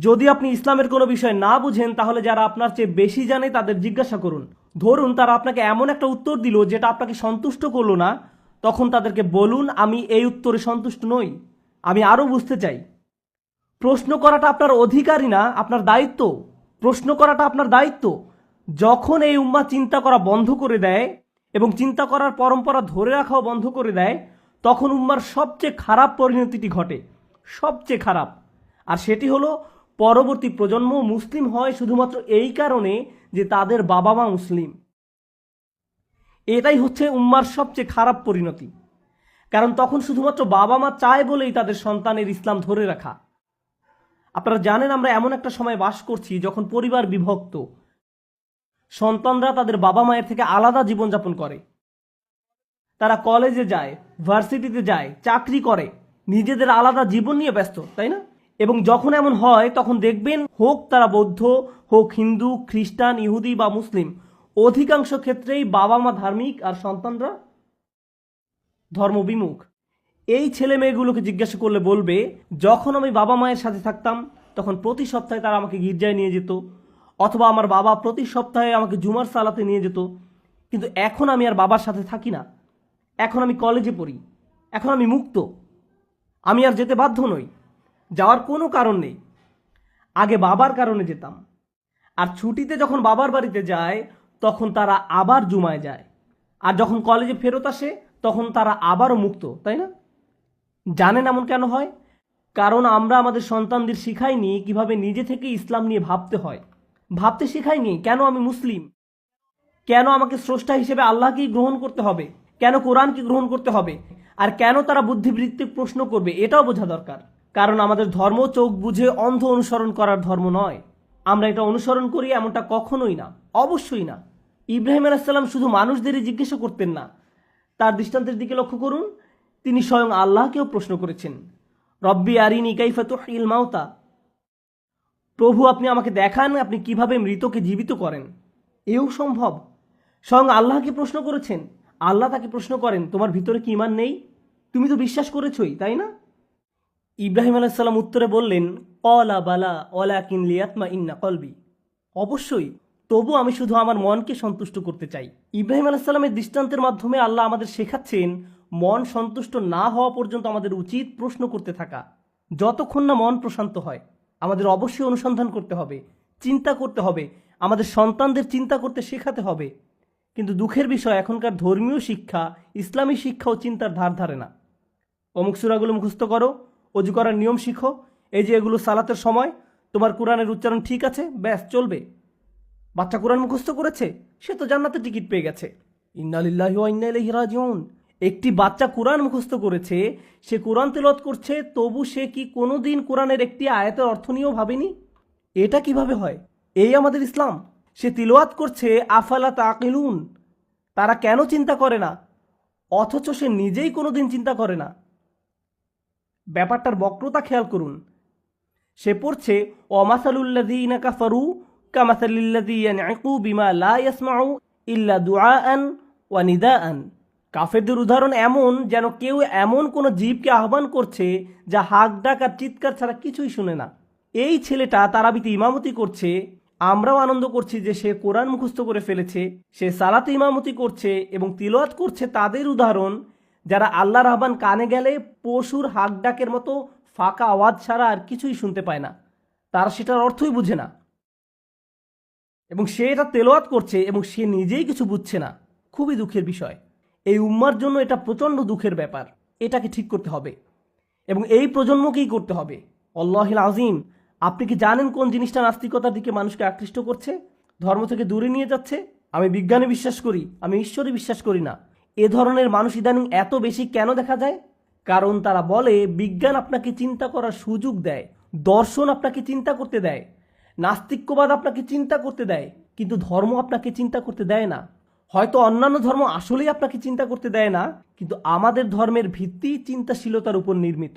যদি আপনি ইসলামের কোনো বিষয় না বুঝেন, তাহলে যারা আপনার চেয়ে বেশি জানে তাদের জিজ্ঞাসা করুন। ধরুন, তারা আপনাকে এমন একটা উত্তর দিল যেটা আপনাকে সন্তুষ্ট করল না, তখন তাদেরকে বলুন, আমি এই উত্তরে সন্তুষ্ট নই। আমি আরও বুঝতে চাই। প্রশ্ন করাটা আপনার অধিকারই না, আপনার দায়িত্ব। প্রশ্ন করাটা আপনার দায়িত্ব। যখন এই উম্মা চিন্তা করা বন্ধ করে দেয় এবং চিন্তা করার পরম্পরা ধরে রাখাও বন্ধ করে দেয়, তখন উম্মার সবচেয়ে খারাপ পরিণতিটি ঘটে। সবচেয়ে খারাপ। আর সেটি হলো পরবর্তী প্রজন্ম মুসলিম হয় শুধুমাত্র এই কারণে যে তাদের বাবা মা মুসলিম। এটাই হচ্ছে উম্মার সবচেয়ে খারাপ পরিণতি। কারণ তখন শুধুমাত্র বাবা মা চায় বলেই তাদের সন্তানের ইসলাম ধরে রাখা। আপনারা জানেন আমরা এমন একটা সময় বাস করছি যখন পরিবার বিভক্ত। সন্তানরা তাদের বাবা মায়ের থেকে আলাদা জীবনযাপন করে। তারা কলেজে যায়, ভার্সিটিতে যায়, চাকরি করে, নিজেদের আলাদা জীবন নিয়ে ব্যস্ত, তাই না? এবং যখন এমন হয়, তখন দেখবেন হোক তারা বৌদ্ধ, হোক হিন্দু, খ্রিস্টান, ইহুদি বা মুসলিম, অধিকাংশ ক্ষেত্রেই বাবা মা ধার্মিক আর সন্তানরা ধর্মবিমুখ। এই ছেলে মেয়েগুলোকে জিজ্ঞাসা করলে বলবে, যখন আমি বাবা মায়ের সাথে থাকতাম, তখন প্রতি সপ্তাহে তারা আমাকে গির্জায় নিয়ে যেত, অথবা আমার বাবা প্রতি সপ্তাহে আমাকে জুমার সালাতে নিয়ে যেত। কিন্তু এখন আমি আর বাবার সাথে থাকি না। এখন আমি কলেজে পড়ি। এখন আমি মুক্ত। আমি আর যেতে বাধ্য নই। যাওয়ার কোনো কারণ নেই। আগে বাবার কারণে যেতাম। আর ছুটিতে যখন বাবার বাড়িতে যায়, তখন তারা আবার জুমায় যায়। আর যখন কলেজে ফেরত আসে, তখন তারা আবারও মুক্ত, তাই না? জানেন এমন কেন হয়? কারণ আমরা আমাদের সন্তানদের শিখাইনি কীভাবে নিজে থেকে ইসলাম নিয়ে ভাবতে হয়। ভাবতে শেখাইনি, কেন আমি মুসলিম? কেন আমাকে স্রষ্টা হিসেবে আল্লাহকেই গ্রহণ করতে হবে? কেন কোরআনকে গ্রহণ করতে হবে? আর কেন তারা বুদ্ধিবৃত্তিক প্রশ্ন করবে? এটাও বোঝা দরকার। কারণ আমাদের ধর্ম চোখ বুঝে অন্ধ অনুসরণ করার ধর্ম নয়। আমরা এটা অনুসরণ করি এমনটা কখনোই না, অবশ্যই না। ইব্রাহিম আলাইসাল্লাম শুধু মানুষদেরই জিজ্ঞাসা করতেন না। তার দৃষ্টান্তের দিকে লক্ষ্য করুন, তিনি স্বয়ং আল্লাহকেও প্রশ্ন করেছেন, রব্বি আরিনি কাইফাতুহ ইল মাউতা। প্রভু, আপনি আমাকে দেখান আপনি কীভাবে মৃতকে জীবিত করেন। এও সম্ভব। স্বয়ং আল্লাহকে প্রশ্ন করেছেন, আল্লাহ তাকে প্রশ্ন করেন, তোমার ভিতরে কি ইমান নেই? তুমি তো বিশ্বাস করেছই, তাই না? ইব্রাহিম আলাইসাল্লাম উত্তরে বললেন অলা বালা অলা কিনলিয়াতমা ইন্না কলবি। অবশ্যই তবু আমি শুধু আমার মনকে সন্তুষ্ট করতে চাই। ইব্রাহিম আলাইসাল্লামের দৃষ্টান্তের মাধ্যমে আল্লাহ আমাদের শেখাচ্ছেন, মন সন্তুষ্ট না হওয়া পর্যন্ত আমাদের উচিত প্রশ্ন করতে থাকা। যতক্ষণ না মন প্রশান্ত হয়, আমাদের অবশ্যই অনুসন্ধান করতে হবে, চিন্তা করতে হবে, আমাদের সন্তানদের চিন্তা করতে শেখাতে হবে। কিন্তু দুঃখের বিষয়, এখনকার ধর্মীয় শিক্ষা, ইসলামী শিক্ষা ও চিন্তার ধার ধারে না। অমুক সুরাগুলো মুখস্থ করো। অজু করার নিয়ম শিখো। এই যে এগুলো সালাতের সময়, তোমার কোরআনের উচ্চারণ ঠিক আছে, ব্যাস, চলবে। বাচ্চা কোরআন মুখস্থ করেছে, সে তো জান্নাতে টিকিট পেয়ে গেছে। ইন্নালিল্লাহি একটি বাচ্চা কোরআন মুখস্থ করেছে, সে কোরআন তেলত করছে, তবু সে কি কোনোদিন কোরআনের একটি আয়াতের অর্থ নিয়েও ভাবেনি? এটা কীভাবে হয়? এই আমাদের ইসলাম। সে তিলওয়াত করছে, আফালা তাকিলুন। তারা কেন চিন্তা করে না? অথচ সে নিজেই কোনোদিন চিন্তা করে না। ব্যাপারটার বক্রতা খেয়াল করুন। সে পড়ছে অমাসালুল্লাযীনা কাফারু বিমা ইল্লা ওয়া নিদাআন। কাফেরদের উদাহরণ এমন যেন কেউ এমন কোনো জীবকে আহ্বান করছে যা হাক, ডাক আর চিৎকার ছাড়া কিছুই শুনে না। এই ছেলেটা তারাবিতে ইমামতি করছে। আমরাও আনন্দ করছি যে সে কোরআন মুখস্থ করে ফেলেছে, সে সালাতে ইমামতি করছে এবং তিলওয়াত করছে তাদের উদাহরণ যারা আল্লাহর আহ্বান কানে গেলে পশুর হাক ডাকের মতো ফাঁকা আওয়াজ ছাড়া আর কিছুই শুনতে পায় না। তারা সেটার অর্থই বুঝে না। এবং সে এটা তেলোয়াত করছে এবং সে নিজেই কিছু বুঝছে না। খুবই দুঃখের বিষয়। এই উম্মার জন্য এটা প্রচণ্ড দুঃখের ব্যাপার। এটাকে ঠিক করতে হবে। এবং এই প্রজন্মকেই করতে হবে। অল্লাহিল আজিম আপনি কি জানেন কোন জিনিসটা নাস্তিকতার দিকে মানুষকে আকৃষ্ট করছে? ধর্ম থেকে দূরে নিয়ে যাচ্ছে? আমি বিজ্ঞানে বিশ্বাস করি, আমি ঈশ্বরে বিশ্বাস করি না। এ ধরনের মানুষ ইদানিং এত বেশি কেন দেখা যায়? কারণ তারা বলে, বিজ্ঞান আপনাকে চিন্তা করার সুযোগ দেয়, দর্শন আপনাকে চিন্তা করতে দেয়, নাস্তিক্যবাদ আপনাকে চিন্তা করতে দেয়, কিন্তু ধর্ম আপনাকে চিন্তা করতে দেয় না। হয়তো অন্যান্য ধর্ম আসলেই আপনাকে চিন্তা করতে দেয় না, কিন্তু আমাদের ধর্মের ভিত্তি চিন্তাশীলতার উপর নির্মিত।